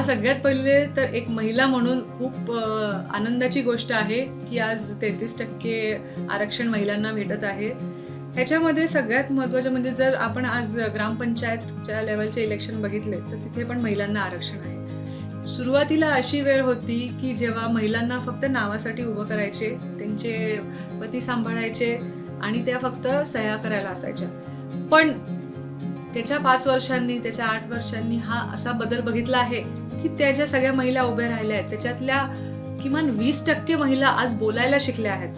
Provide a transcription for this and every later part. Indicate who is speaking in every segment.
Speaker 1: मला सगळ्यात पहिले तर एक महिला म्हणून खूप आनंदाची गोष्ट आहे की आज तेहतीस टक्के आरक्षण महिलांना भेटत आहे. ह्याच्यामध्ये सगळ्यात महत्त्वाचं म्हणजे जर आपण आज ग्रामपंचायतच्या लेवलचे इलेक्शन बघितले तर तिथे पण महिलांना आरक्षण आहे. सुरुवातीला अशी वेळ होती की जेव्हा महिलांना फक्त नावासाठी उभं करायचे त्यांचे पती सांभाळायचे आणि त्या फक्त सह्या करायला असायच्या. पण त्याच्या पाच वर्षांनी त्याच्या आठ वर्षांनी हा असा बदल बघितला आहे की त्या ज्या सगळ्या महिला उभ्या राहिल्या आहेत त्याच्यातल्या किमान वीस टक्के महिला आज बोलायला शिकल्या आहेत.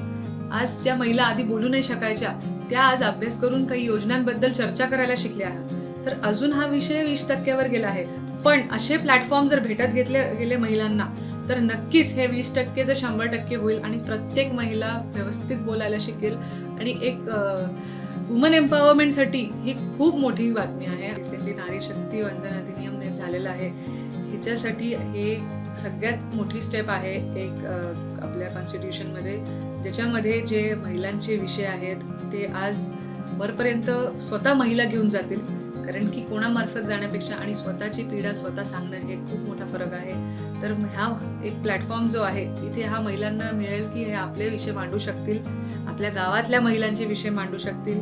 Speaker 1: आज ज्या महिला आधी बोलू नाही शकायच्या त्या आज अभ्यास करून काही योजनांबद्दल चर्चा करायला शिकल्या आहेत. तर अजून हा विषय वीस टक्क्यावर गेला आहे. पण असे प्लॅटफॉर्म जर भेटत घेतले गेले महिलांना तर नक्कीच हे वीस टक्के जर शंभर टक्के होईल आणि प्रत्येक महिला व्यवस्थित बोलायला शिकेल. आणि एक वुमन एम्पॉवरमेंटसाठी ही खूप मोठी बातमी आहे. रिसेंटली नारी शक्ती वंदन अधिनियम ने- झालेला आहे ह्याच्यासाठी हे सगळ्यात मोठी स्टेप आहे एक आपल्या कॉन्स्टिट्यूशनमध्ये ज्याच्यामध्ये जे महिलांचे विषय आहेत ते आज वरपर्यंत स्वतः महिला घेऊन जातील. कारण की कोणामार्फत जाण्यापेक्षा आणि स्वतःची पीडा स्वतः सांगणं हे खूप मोठा फरक आहे. तर ह्या एक प्लॅटफॉर्म जो आहे इथे हा महिलांना मिळेल की हे आपले विषय मांडू शकतील? आपल्या गावातल्या महिलांचे विषय मांडू शकतील?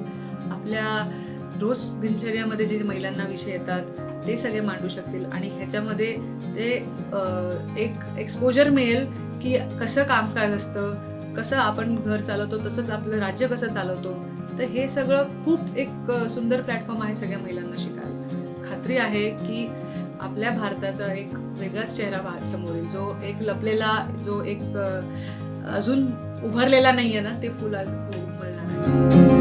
Speaker 1: आपल्या रोज दिनचर्यामध्ये जे महिलांना विषय येतात ते सगळे मांडू शकतील. आणि ह्याच्यामध्ये ते एक एक्सपोजर मिळेल की कसं कामकाज असतं कसं आपण घर चालवतो तसंच आपलं राज्य कसं चालवतो. तर हे सगळं खूप एक सुंदर प्लॅटफॉर्म आहे सगळ्या महिलांना शिकायला. खात्री आहे की आपल्या भारताचा एक वेगळाच चेहरा समोर येईल. जो एक लपलेला जो एक अजून उभारलेला आहे ना ते फुल आज उमलणार आहे.